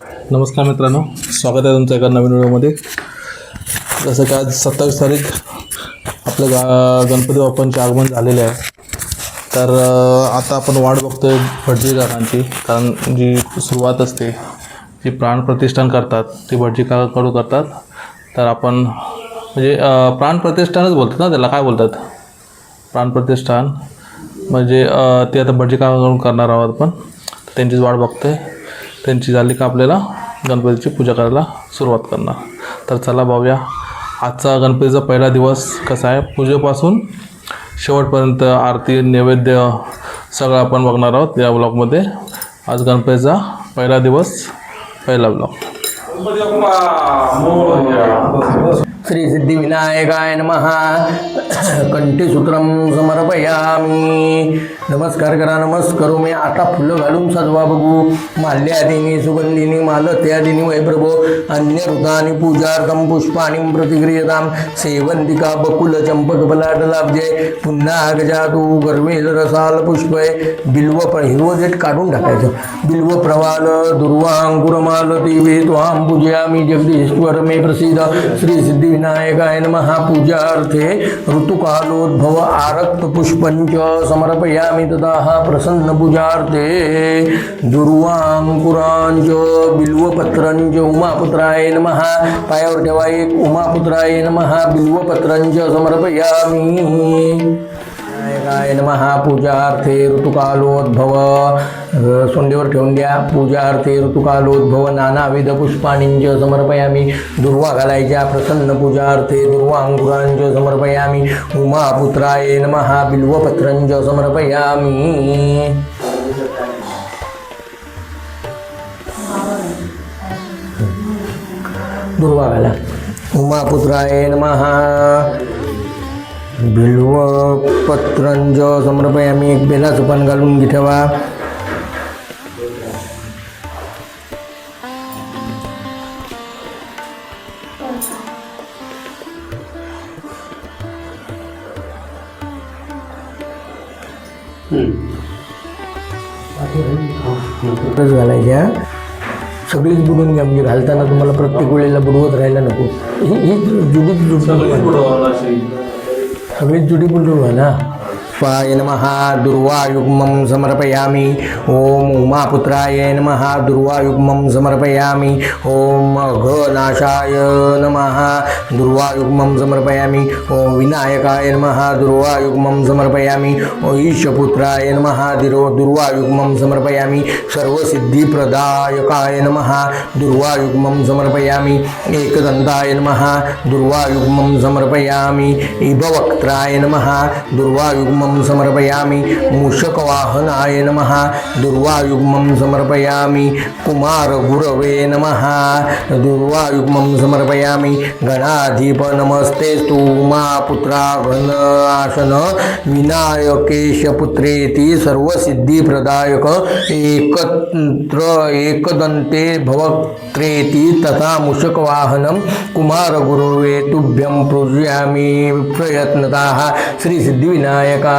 नमस्कार मित्रांनो स्वागत आहे तुमचं एका नवीन व्हिडिओमध्ये. जसं की आज सत्तावीस तारीख आपल्या गा गणपती बाप्पांचे आगमन झालेले आहे. तर आता आपण वाट बघतोय भटजी काकांची कारण जी सुरुवात असते जी प्राणप्रतिष्ठान करतात ती भटजी काकाकडून करतात. तर आपण म्हणजे प्राणप्रतिष्ठानच बोलतात ना त्याला काय बोलतात? प्राणप्रतिष्ठान म्हणजे ते आता भटजी काकाकडून करणार आहोत आपण. त्यांचीच वाट बघतोय. त्यांची झाली का आपल्याला गणपतीची पूजा करायला सुरुवात करणार. तर चला पाहूया आजचा गणपतीचा पहिला दिवस कसा आहे? पूजेपासून शेवटपर्यंत आरती नैवेद्य सगळं आपण बघणार आहोत या ब्लॉगमध्ये. आज गणपतीचा पहिला दिवस पहिला ब्लॉग. श्री सिद्धिविनायकाय नमः। कंठीसूत्रम समर्पयामी। नमस्कार करा नमस्कारो। मी आता फुलं घालून सजवा बघू। माल्यादिनी सुगंधिनी मालत्यादिनी वैप्रभो अन्य ऋतानी पूजार्थम पुष्पाणी प्रतिक्रियताम सेवंतिका बकुल चंपक बलाटलाब्जे पुन्हा गजातू गर्वेल रसाल पुष्पय बिल्व प्र हिरवं देठ काढून टाकायचं. बिल्व प्रवाल दुर्वांकुरमाल देवे त्वां पूजयामी जगदीश्वर मे प्रसिद्ध श्री विनायकाय नमः। पूजार्थे ऋतुकालोद्भव आरक्तपुष्पञ्च समर्पयामि तथा प्रसन्नपूजार्थे दुर्वाङ्कुराञ्च बिल्वपत्रञ्च उमापुत्राय नमः। पायावर ठेवा एक उमापुत्राय नमः। बिल्वपत्रञ्च समर्पयामि। विनायकाय नमः. पूजार्थे ऋतुकालोद्भव. सोंडीवर ठेवून द्या. पूजार्थे ऋतुकालोद्भव. नानाविध पुष्पाणींच समर्पयामी. दुर्वा घालायच्या प्रसन्न पूजार्थे दुर्वांकुरांच समर्पयामी. उमापुत्राय नमः. बिल्वपत्रंच समर्पयामी. दुर्वा घाला उमापुत्राय नमः. बिल्वपत्रंज समर्पयामी एक बेलाचं पान घालून घे ठेवा रस घालायच्या सगळीच बुडून घ्या म्हणजे घालताना तुम्हाला प्रत्येक वेळेला बुडवत राहायला नको ही ही जुडीत जुडून सगळीच जुडी बुडून व्हायला. स्वाय नमः दुर्वायुग्मं समर्पयामि। ॐ उमापुत्राय नमः दुर्वायुग्मं समर्पयामि। ॐ अघनाशाय नमः दुर्वायुग्मं समर्पयामि। ॐ विनायकाय नमः दुर्वायुग्मं समर्पयामि। ॐ ईशपुत्राय नमः दिरो दुर्वायुग्मं समर्पयामि। सर्वसिद्धिप्रदायकाय नमः दुर्वायुग्मं समर्पयामि। एकदन्ताय नमः दुर्वायुग्मं समर्पयामि। इभवक्त्राय नमः दुर्वायुग्मं समर्पयामि। मूषकवाहनाय नमः। दुर्वायुग्मं समर्पयामि। कुमारगुरवे नमः। दुर्वायुग्मं समर्पयामि। गणाधिप नमस्ते पुत्रा घनासन विनायकेशपुत्रेति सर्वसिद्धिप्रदायक। एकत्र एकदन्ते भवक्त्रेति तथा मूषकवाहनं। कुमारगुरवे तुभ्यं पूजयामि। प्रयत्नतः।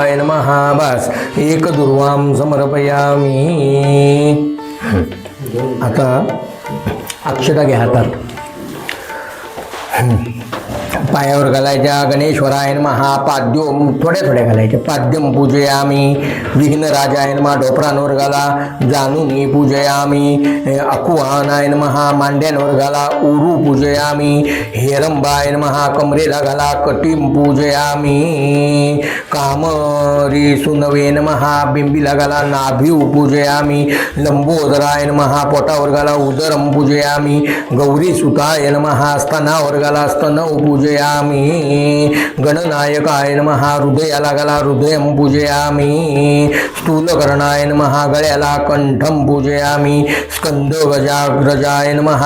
शिवाय नमः एक एकदुर्वां समर्पयामि. आता अक्षता घ्या हातात. पायावर घालायच्या गणेश्वरायन महा पाद्यम थोड्या थोड्या घालायच्या पाद्यम पूजयामी. विघ्नराजाय महा ढोपरांवर घाला. जानुनी पूजयामी. अकुहानायन महा मांड्यांवर घाला. उरू पूजयामी. हेरंबायन महा कमरेला घाला. कटीम पूजयामी. कामरी सुनवेन महा बिंबीला घाला. नाभिव पूजयामी. लंबोदरायन महा पोटावर घाला. उदरम पूजयामी. गौरी सुतायन महा स्तनावर घाला. स्तनव पूजयामी। गणनायकाय महा हृदयाला घाला हृदयं पूजयामी। स्थूलकर्णाय नमः। गळ्याला कंठं पूजयामी। स्कंद गजाग्रजाय नमः।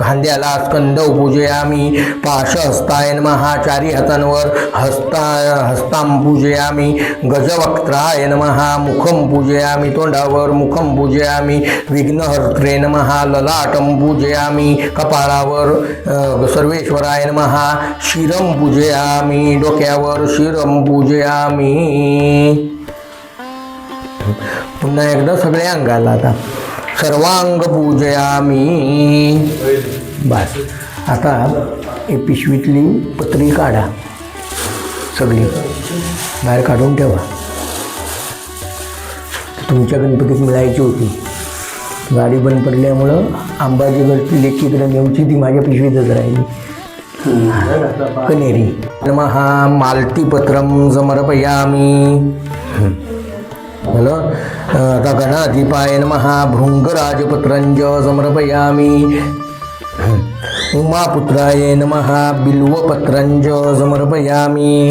खांद्याला स्कंदव पूजयामी। पाशहस्ताय नमः। चारी हातांवर हस्ता हस्तां पूजयामी। गजवक्त्राय महा मुखं पूजयामी। तोंडावर मुखं पूजयामी। विघ्नहर्त्रे महा ललाटं पूजयामी। कपाळावर अ, महा शिरम पूजे आम्ही डोक्यावर शिरम पूजे आम्ही पुन्हा एकदा सगळ्या अंगाला आता. सर्वांग पूजयामी. बस. आता हे पिशवीतली पत्री काढा. सगळी. बाहेर काढून ठेवा. तुमच्या गणपतीत मिळायची होती. गाडी बंद पडल्यामुळं आंबाजी गणपती लेकीकडे नेऊची ती माझ्या पिशवीतच राहिली. कनेरी. हा मालतीपत्रम समर्पयामी. हॅलो? आता गणाधिपाय नमः भृंगराजपत्रंज समर्पयामी. उमापुत्राय नम बिल्वपत्रंज समर्पयामी.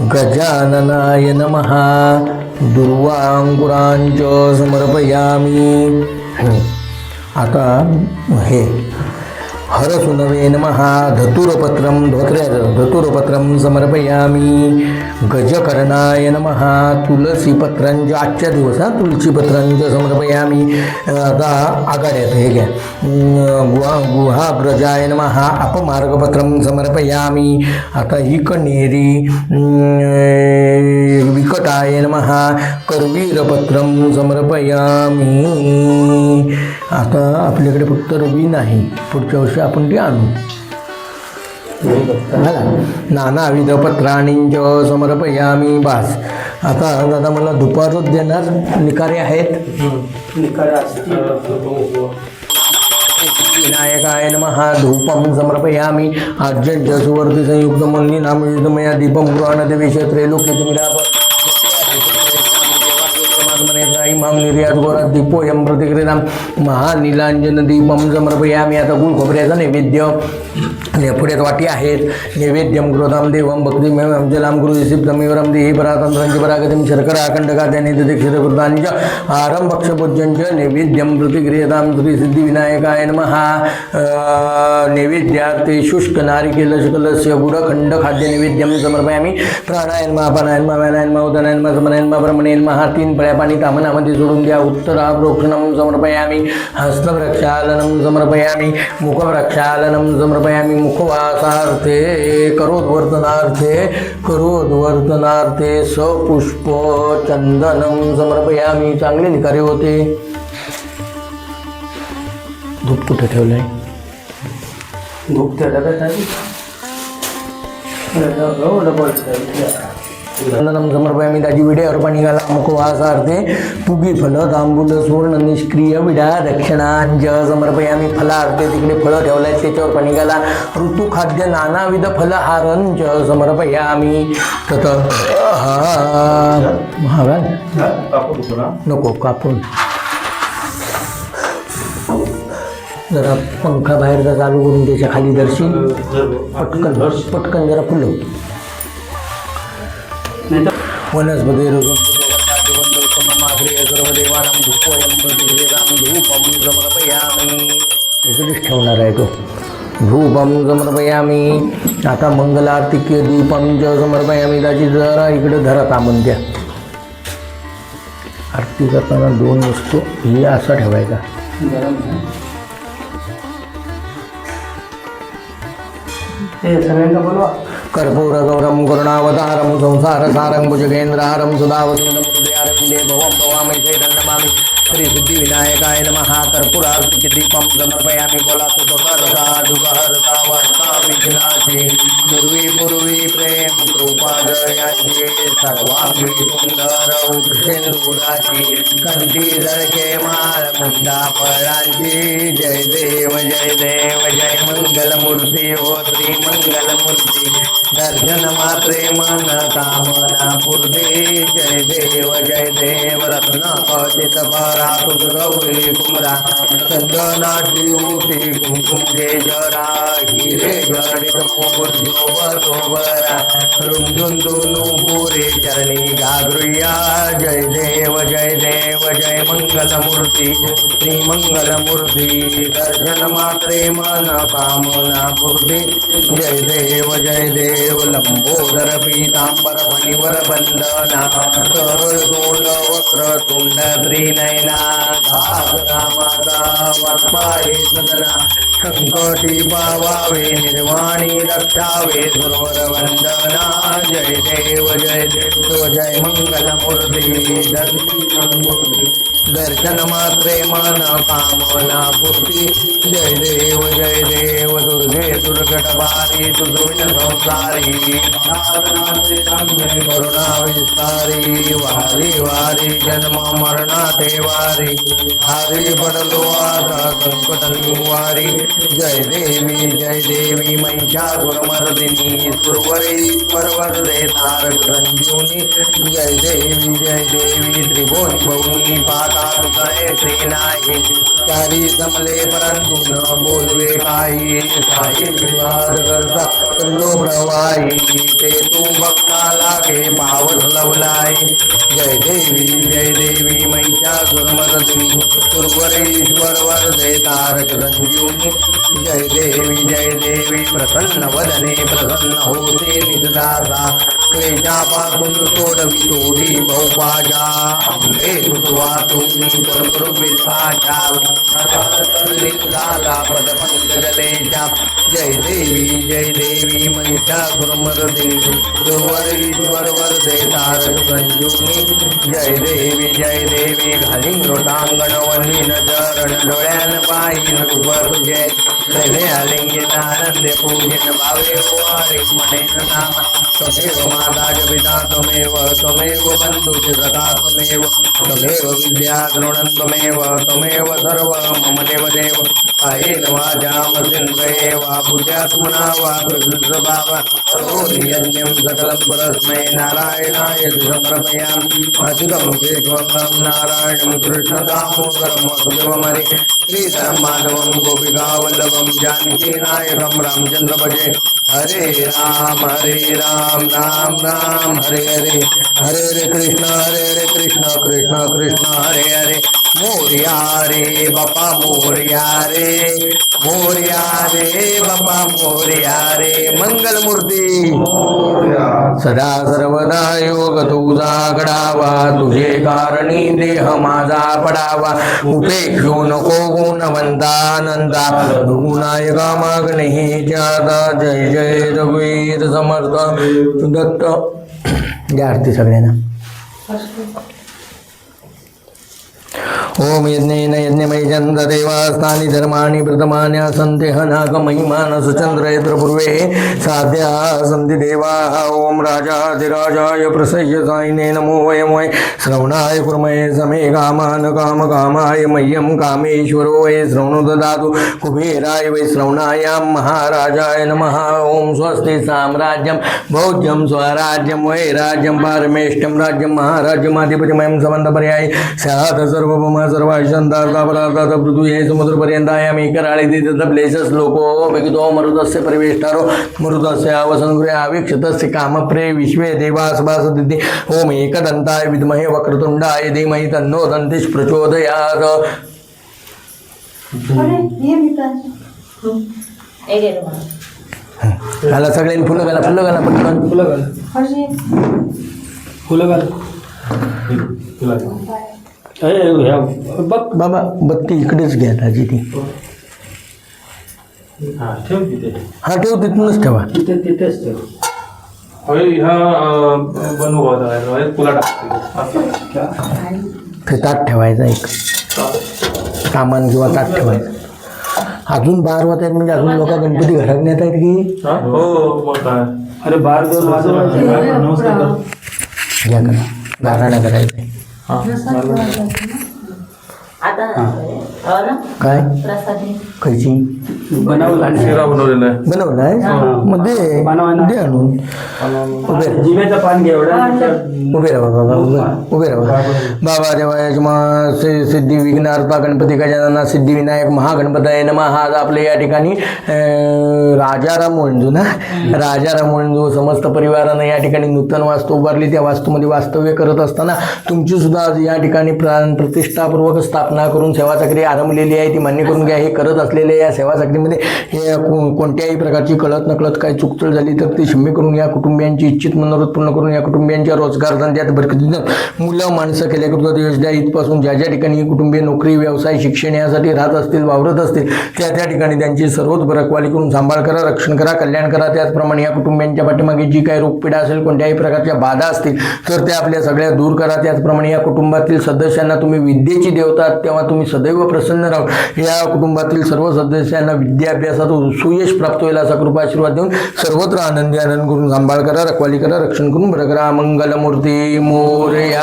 गजाननाय नमः दुर्वांकुरांच समर्पयामी. आता हे हरसुनवे नमः धतुरपत्रं धोत्र्याचं धतुरपत्रं समर्पयामि। गजकर्णाय नम। तुलसी पत्रांज आजच्या दिवसात हा तुलसीपत्रंज समर्पयामी। आता आघाड्यात हे घ्या. गुहा गुहाग्रजाय नमः। अपमार्गपत्रं समर्पयामी। आता ही कण्हेरी विकटाय नमः। करवीरपत्रं समर्पयामी। आता आपल्याकडे फक्त रवी नाही पुढच्या वर्षी आपण ती आणू. नानाविध पत्राणींच समर्पयामी बास. आता दादा मला दुपारच देणार निकारे आहेत. विनायकाय नमः. धूपं समर्पयामि. अर्जंट सुवर्ति संयुक्त मन्नि नाम युद्धमया दीपं पुराणदेवेश त्रैलोक्यतिमिराप मां निर्यात घोरात दीपोयं प्रतिक्रिया महानिलांजन दीपम समर्पयामी आता गुळ खोबऱ्याचा नैवेद्य आणि पुढे वाटी आहेत नैवेद्यं देवम देवं भक्तिमेवं जलाम गुरु सिद्धमेवरं देहि परातंत्रं परागतिं शर्करा अखण्डकाद्यानि दीक्षितकृताञ्च आरं भक्षपूज्यं च नैवेद्यं प्रतिक्रियतां श्रीसिद्धिविनायकाय नमः नैवेद्यार्थे शुष्क नारिकेलशकलस्य खाद्य नैवेद्यम समर्पयामि प्राणायन अपानायन व्यानायन उदनायन समनायन ब्रह्मणेन महा तीन पळ्या पाणी तामनामध्ये जोडून द्या. उत्तरा प्रोक्षणं समर्पयामि. हस्तप्रक्षालनं समर्पयामि. मुखप्रक्षालनं समर्पयामि. मुखवासार्थे करोद्वर्तनार्थे करोद्वर्तनार्थे सपुष्प चंदनं समर्पयामी. चांगले निकारे होते. धूप कुठे ठेवलंय? धूप समर्पयामी डबल. विडे अर्पण निघाला मुखवासार्थे पुगी फल तांबूल सुवर्ण निष्क्रिय विडा दक्षिणांज समर्पयामी. फलार्थे तिकडे फळं ठेवलाय त्याच्यावर पण निघाला ऋतू खाद्य नानाविध फलहारंच समर्पयामी. तत हा नको कापून. जरा पंखा बाहेरचा चालू करून त्याच्याखाली दर्शी पटकन पटकन जरा फुलं वनस्पती सर्वदेवानां धूपोयं इकडेच ठेवणार आहे तो. धूपम समर्पयामी आता मंगलार्तिक धूपम च समर्पयामी त्याची जरा इकडे धरा तांबून द्या. आरती करताना दोन वस्तू हे असा ठेवायचा. सगळ्यांना बोलवा. करुणावतारम गुरुणावतारं सारं भुजगेंद्रहारं सुधावसूनं हृदयारविन्दे भवं भवामि चैतन्यमामि श्री नमः। कर्पूरार्तिक दीपं समर्पयामि बोला सुखकर्ता दुःखहर्ता वार्ता पूर्वी पूर्वी प्रेम कृपादयाची सर्वांगी सुंदर उक्षेंदुराची कंठी जळके माळ मुद्दा फळांची जय देव जय देव जय मंगलमूर्ती। हो श्री मंगलमूर्ती दर्शन मात्रे मन कामना पूर्ती जय देव जय देव रत्न कचित परातु गौरी कुमरा चंदनाची उठी कुंकुम जे जरा हिरे जडित मुकुट शोभरा रुंदुन दोनू पुरे चरणी गागृया जय देव जय देव जय मंगलमूर्ती श्री मंगलमूर्ती दर्शन मात्रे मन कामना पूर्ती जय देव जय देव लंबोदर पीतांबर फणीवर बंदना तरुळ तोंड वक्र तुंड त्रिनयना घागरा माता वत्पाये सदना संकटी पावावे निर्वाणी रक्षावे सुरवर वंदना जय देव जय देव जय मंगलमूर्ती दर्शन दर्शन मात्रे मन कामना पूर्ती. जय देव जय देव दुर्गे दुर्गट बारी तुझविन संसारी. करुणा विस्तारी. वारी वारी जन्म मरणा ते वारी. हारी पडलो आता संकट निवारी जय देवी जय देवी महिषासुरमर्दिनी सुरवरी परवर दे तारक संजीवनी जय देवी जय देवी त्रिभुवन भवनी पाता चारी जमले परंतु न बोलवे काही साई विवाद करता चलो प्रवाही। ते तू भक्ता लागे पावस लवलाई जय देवी जय देवी महिषासुरमर्दिनी सुरवरेश्वर वरदे, तारक संजीवनी जय देवी जय देवी, प्रसन्न वदने, प्रसन्न होते निदासा क्लेशापासून सोडवितो सोडी बहुपाजा अंबे तुझवा तुम्ही परपुरविसाच्या लिंगाला जय देवी जय देवी महिषासुरमर्दिनी सुरवरेश्वर वरदे तारक संजीवनी जय देवी जय देवी घालिंग लोटांगण वनीन चरण डोळ्यान पाहिन तुझे हृदय आलिंगन आनंद पूजन भावे वारे मनेन नाम त्वमेव माता च पिता त्वमेव त्वमेव बन्धुः सखा त्वमेव त्वमेव विद्या द्रोणं त्वमेव त्वमेव सर्व मम देव वा बुद्ध्यात्मना वा प्रकृतभाव करोमि सकलं परस्मै नारायणाय समर्पयामि अच्युतं केशवं नारायणं कृष्णदामोदरं वसुदेवमरे. श्रीधरं माधवं गोपिकावल्लभं जानकीनायकं रामचन्द्र भजे हरे राम हरे राम राम राम हरे हरे। हरे हरे कृष्ण हरे हरे कृष्ण कृष्ण कृष्ण हरे हरे। मोर्या रे बापा मोर्या रे। मोर्या रे बापा मोर्या रे। मंगलमूर्ती। सदा सर्वदा योग तुझा घडावा तुझे कारणी देह माझा पडावा. उपेक्षू नको गुणवंतानंदा गुणायका मागणे हे जाता. जय जय रघुवीर समर्थ. दत्त. द्या आरती सगळ्यांना. ओम यज्ञेन यज्ञमयी चन्द्रदेवास्तानि धर्माणि प्रथमानि सन्ति हनाकमहिमान सुचन्द्रयत्र पूर्वे साध्या सन्ति देवाः ॐ राजाधिराजाय प्रसह्य सायिने नमो वयं वै श्रवणाय कुर्महे समे कामान् कामकामाय मह्यं कामेश्वरो वै श्रवणो ददातु कुबेराय वै श्रवणाय महाराजाय नमः ॐ स्वस्ति साम्राज्यं बौद्धं स्वराज्यं वै राज्यं पारमेष्टं राज्यं महाराज्यमाधिपतिमयं सबन्धपर्याय स्यात् सर्वभौम सर्वाशान्तार्तापरार्तात् पृथ्वी हे समुद्रपर्यन्तायामि कराळि तत् प्लेसस् लोको विगतो मरुतस्य परिवेष्टारो मरुतस्य आवसङ्गृहे आवीक्षतस्य कामप्रे विश्वे देवासभासदिति ॐ एकदन्ताय विद्महे वक्रतुण्डाय धीमहि तन्नो दन्तिः प्रचोदयात् घाला. सगळ्यांनी फुलं घाला. फुलं घाला. पटकन फुलं घाल. फुलं घाल. ए, ह्या बघ. बाबा बत्ती इकडेच घ्या दाजी ती हा ठेव तिथे. हा ठेव तिथूनच ठेवा. तिथे तिथेच ठेव. हवे ह्या बनवू आता? तुला टाकते ते ताट ठेवायचा एक. सामान किंवा ताट ठेवायचं. अजून बार होत आहेत म्हणजे अजून लोक गणपती घरात नेत आहेत की? हो? अरे बार. घ्या करा. गाराणा करायचं. आता काय? प्रसादी खायची बनवला शिरा बनवलेला आहे. बनवलं आहे? मग दे आणून. उभे. राहा. जिभेचं पान घे एवढं. उभे राहा बाबा उभे. उभे राहा बाबा. बाबा. देवा यजमा सि- सिद्धी विघ्नार्था गणपती गजानना सिद्धिविनायक महागणपतय नमः आज आपल्या या ठिकाणी अं, राजाराम वंजू ना? राजाराम वंजू समस्त परिवारानं या ठिकाणी नूतन वास्तू उभारली. त्या वास्तूमध्ये वास्तव्य करत असताना तुमची सुद्धा आज या ठिकाणी प्राण प्रतिष्ठापूर्वक स्थापना करून सेवा चक्री आरंभलेली आहे. ती मान्य करून घ्या हे करत असलेल्या या सेवा चक्री कारकिर्दीमध्ये हे कोणत्याही प्रकारची कळत नकळत काही चुकचळ झाली तर ती क्षम्य करून या कुटुंबियांची इच्छित मनोरथ पूर्ण करून या कुटुंबियांच्या रोजगार धंद्यात भरकतीनं मुलं माणसं केल्या करतात योजना इथपासून ज्या ज्या ठिकाणी कुटुंबीय नोकरी व्यवसाय शिक्षण यासाठी राहत असतील वावरत असतील त्या त्या ठिकाणी त्यांची सर्वच बरकवाली करून सांभाळ करा रक्षण करा कल्याण करा. त्याचप्रमाणे या कुटुंबियांच्या पाठीमागे जी काही रोगपीडा असेल कोणत्याही प्रकारच्या बाधा असतील तर त्या आपल्या सगळ्या दूर करा. त्याचप्रमाणे या कुटुंबातील सदस्यांना तुम्ही विद्येची देवता तेव्हा तुम्ही सदैव प्रसन्न राहून या कुटुंबातील सर्व सदस्यांना विद्याभ्यासात सुयश प्राप्त होईल असा कृपा आशीर्वाद देऊन सर्वत्र आनंदी आनंद करून सांभाळ करा रखवाली करा रक्षण करून बरं करा. मंगलमूर्ती मोरया.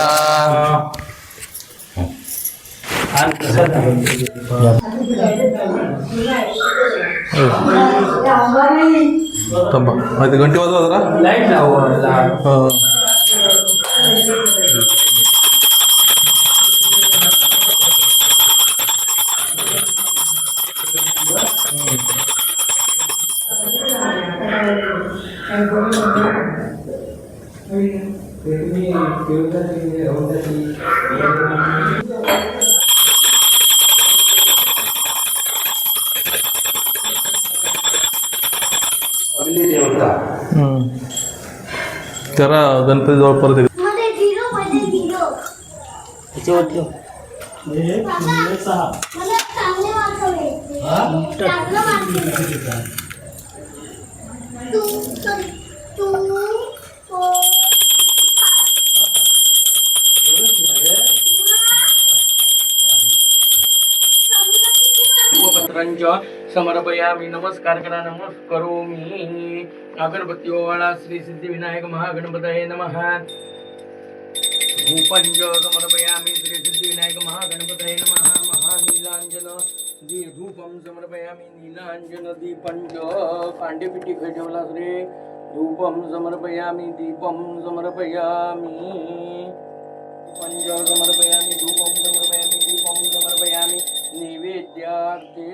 घंटी वाजवा जरा. भेटले चांगलं mark two sorry two four पत्रांच्या समर्पयामी नमस्कार करा नमस्करो मी अगरबत्ती श्री सिद्धिविनायक महागणपतये नमः. भूपंच समर्पयामि श्री सिद्धिविनायक महागणपतये नमः. महानीलाञ्जन दी समर्पयामि नीलाञ्जन दीपञ्च दीपंच कांडेपिटी श्री. धूपं समर्पयामि दीपं समर्पयामि. पञ्च समर्पयामि धूपं समर्पयामि दीपं समर्पयामि. नैवेद्यार्थे.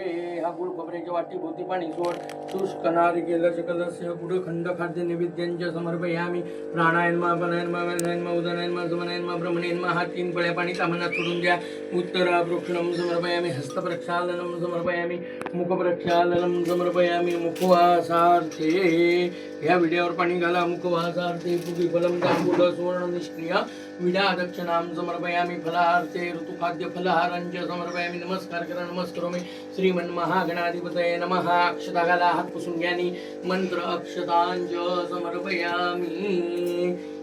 हा गुळ खोबऱ्याच्या वाटी भोवती पाणी सोड शुष्क नारिकेलस्य कलस्य गुड खंड खाद्य नैवेद्यांच्या समर्पयामी प्राणायनमा पनायनमा वनायनमा उदनायनमा समनायनमा ब्रह्मणेनमा हा तीन पळ्या पाणी तामनात सोडून द्या. उत्तरा वृक्षणम समर्पयामी हस्तप्रक्षालनम समर्पयामी. मुखप्रक्षालनं समर्पयामी मुखवासार्थे। या विड्यावर पाणी घाला मुखवासार्थे। पुगी फलम तांबूल सुवर्ण निष्क्रिय। विड्या दक्षिणाम समर्पयामी फलार्थे ऋतुखाद्य फलहारांच समर्पयामी। नमस्कार करा नमस्करोमी। श्रीमन महागणाधिपतये नमः। अक्षता घाला हात पुसून घ्यानी मंत्र अक्षतांच समर्पयामी।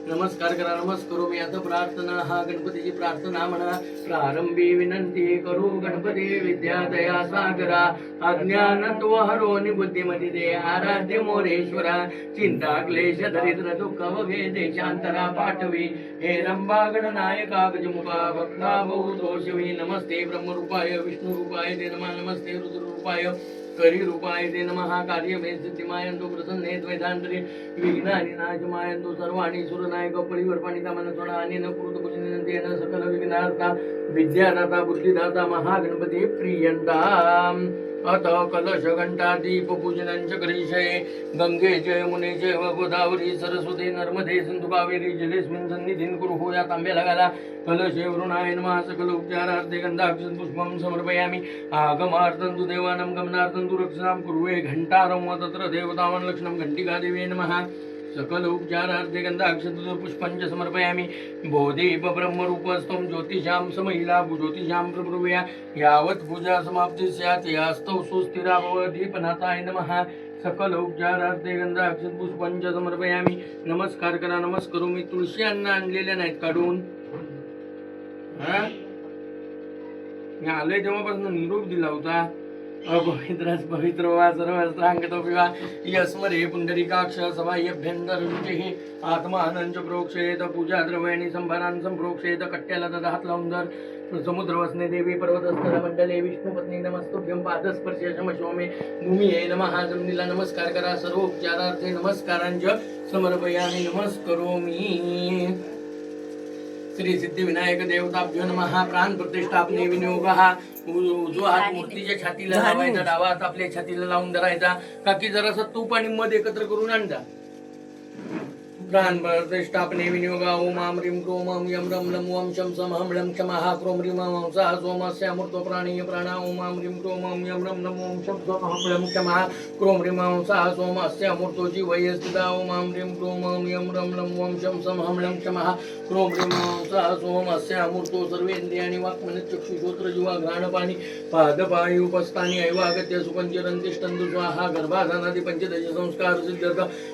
नमस्कार करा नमस्करो मी आता प्रार्थना हा गणपतीची प्रार्थना म्हणा. प्रारंभी विनंती करू गणपती विद्यादया सागरा. अज्ञान तो हरो बुद्धिमती दे आराध्य मोरेश्वरा. चिंता क्लेश दरिद्र दुःख वगे देशांतरा पाठवी. हे रंबा गणनायका गजमुखा भक्ता बहु दोषवी नमस्ते ब्रह्मरूपाय विष्णुरूपाय ते नमा नमस्ते रुद्ररूपाय. करी रूपाय ते नमः कार्य मे सिद्धिमायंतो प्रसन्ने द्वैतांतरे विघ्नानि नाशमायंतो सर्वाणि सुरनायक परिवर्पाणि कामन सोडा आणि न कृत पुजनेन सकल विघ्नार्था विद्यादाता बुद्धिदाता महागणपती प्रियंता अत कलश घंटा दीप पूजनांच करिष्ये गंगे जय मुने जय गोदावरी सरस्वती नर्मदे सिंधु कावेरी जलेस्मिन् सन्निधिं कुरु हो या तांब्याला घाला कलशे वरुणाय नमः सकल उपचारार्थे गंधाक्षं पुष्पं समर्पयामि। आगमार्थं तु देवानं गमनार्थं तु रक्षणां कुर्वे घण्टारं व तत्र देवतावन् लक्षणं घण्टिका देवे नमः। सकल उपचारार्थे गंधाक्षं पुष्पं पुष्पंच समर्पयामि। बोधीप ब्रह्मरूपस्त्वं ज्योतिषां समहिला ज्योतिषां प्रब्रुवया। यावत् पूजा समाप्ती स्यात् यास्तौ सुस्थिरा भव दीपनाथाय नमः। सकल उपचारार्थे गंधाक्षत पुष्पंच समर्पयामी। नमस्कार करा नमस्करू मी तुळशी अन्न आणलेल्या नाहीत काढून। हा? मी आलोय तेव्हापासून निरोप दिला होता। अपवित्रस पवित्र वा सर्वस्त्रांगतो विवा यस्मरे पुंडरीकाक्ष सभायभ्यंतर रुचिः आत्मानंच प्रोक्षेत पूजा द्रव्याणी संभारान संप्रोक्षेत कट्ट्याला तदा लावून धर समुद्रवसने देवी पर्वतस्थळ मंडले विष्णुपत्नी नमस्तुभ्यं पादस्पर्श शमशोमे भूमी हे नमः जमिनीला नमस्कार करा सर्वोपचारार्थे नमस्कारांच समर्पयामी नमस्करोमी। श्री सिद्धिविनायक देवताभ्यो नमः. प्राण प्रतिष्ठापने विनियोग. हा उजवा हात मूर्तीच्या छातीला लावायचा डावा हात आपल्या छातीला लावून धरायचा काकी जरासा तूप आणि मध एकत्र करून आणजा. प्राणबलप्रतिष्ठापने विनियोगा ओम आम रीम क्रोम आं यं रं लं वं शं सं हं लं क्षमः क्रों ह्रीं आं सः सोमस्यामृतो प्राणीय प्राण ओम आम रीम क्रोम आं यं रं लं वं शं सं हं लं क्षमः क्रों ह्रीं आं जी सोमस्यामृतो स्थिता ओम आम रीम क्रोम आं यं रं लं वं शं सं हं लं क्षमः क्रों ह्रीं आं जीवा सोमस्यामृतो पाणी पाद पाय उपस्थानी ऐवागत्य सुपञ्चरन्तिष्ठन्तु स्वाहा गर्भाधानादि पञ्चदश संस्कार सिद्ध्यर्थ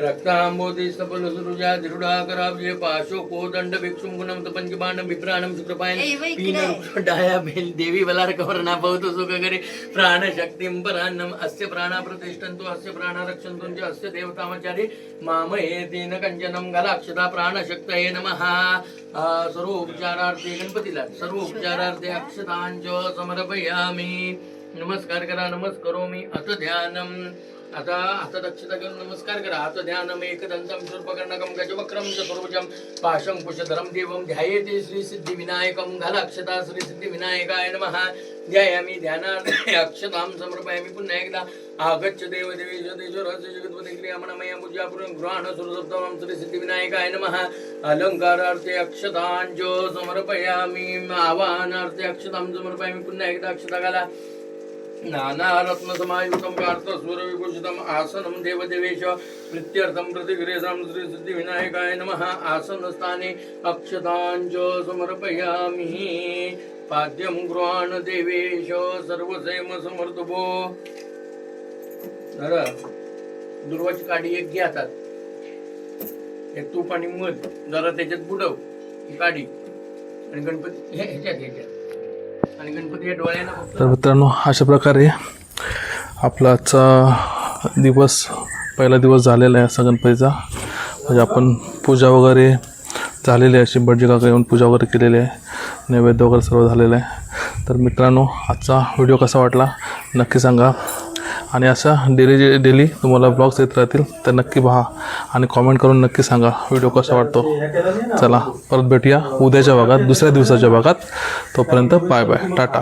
रक्तांबोधि सफलसुरुजा दृढाकराब्जे पाशो कोदंड भिक्षुं गुणं पंचबाणं विप्राणं शुक्रपायनं पीन डाया भेल देवी बलार कवरना भवतु सुखकरे। प्राणशक्तिं परान्नम् अस्य प्राणा प्रतिष्ठन्तु अस्य प्राणा देवतामचारी गलाक्षता प्राणशक्तये नमः आ, सर्वोपचारार्थे गणपतीला सर्वोपचारार्थे अक्षतांच समर्पयामी। नमस्कार करा नमस्करोमी। अथ ध्यानम। आता आता दक्षता घेऊन नमस्कार करा. आता ध्यानम एकदंतम शूर्पकर्णकम गजवक्रम चतुर्भुजम पाशं कुशधरम देवं ध्यायेते श्री सिद्धी विनायकम घालाक्षता श्री सिद्धी विनायकाय नमः. ध्यायामी ध्यानार्थे अक्षतां समर्पयामी पुन्हा एकदा. आगच्छ देव देवेश देशोरस्य जगत्पते क्रियामणमय पूजापुरं गृहाण सुरसप्तमं श्री सिद्धी विनायकाय नमः. अलंकारार्थे अक्षतांजो समर्पयामी आवाहनार्थे अक्षतां समर्पयामी पुन्हा एकदा अक्षता घाला नानारत्नसमायुक्तं कार्तस्वरविभूषितम् आसनं देवदेवेश प्रीत्यर्थं प्रतिगृहं श्रीसिद्धिविनायकाय नमः। आसनस्थाने अक्षताञ्च समर्पयामि। पाद्यं गृहाण देवेश सर्वसैम समर्थभो जरा दुर्वाची काडी एक घे हातात एक तूप आणि मध जरा त्याच्यात बुडव. ही काडी. आणि गणपती हे ह्याच्यात ह्याच्यात. आणि गणपती डोळ्यानं तर मित्रांनो अशा प्रकारे आपला आजचा दिवस पहिला दिवस झालेला आहे असा गणपतीचा. म्हणजे आपण पूजा वगैरे झालेली आहे अशी बडजी काका येऊन पूजा वगैरे केलेली आहे. नैवेद्य वगैरे सर्व झालेलं आहे. तर मित्रांनो आजचा व्हिडिओ कसा वाटला नक्की सांगा. आणि अशा डेली डेली तुम्हाला ब्लॉग्स येत राहतील तर नक्की पहा आणि कॉमेंट करून नक्की सांगा व्हिडिओ कसा वाटतो. चला परत भेटूया उद्याच्या भागात दुसऱ्या दिवसाच्या भागात. तोपर्यंत बाय बाय टाटा.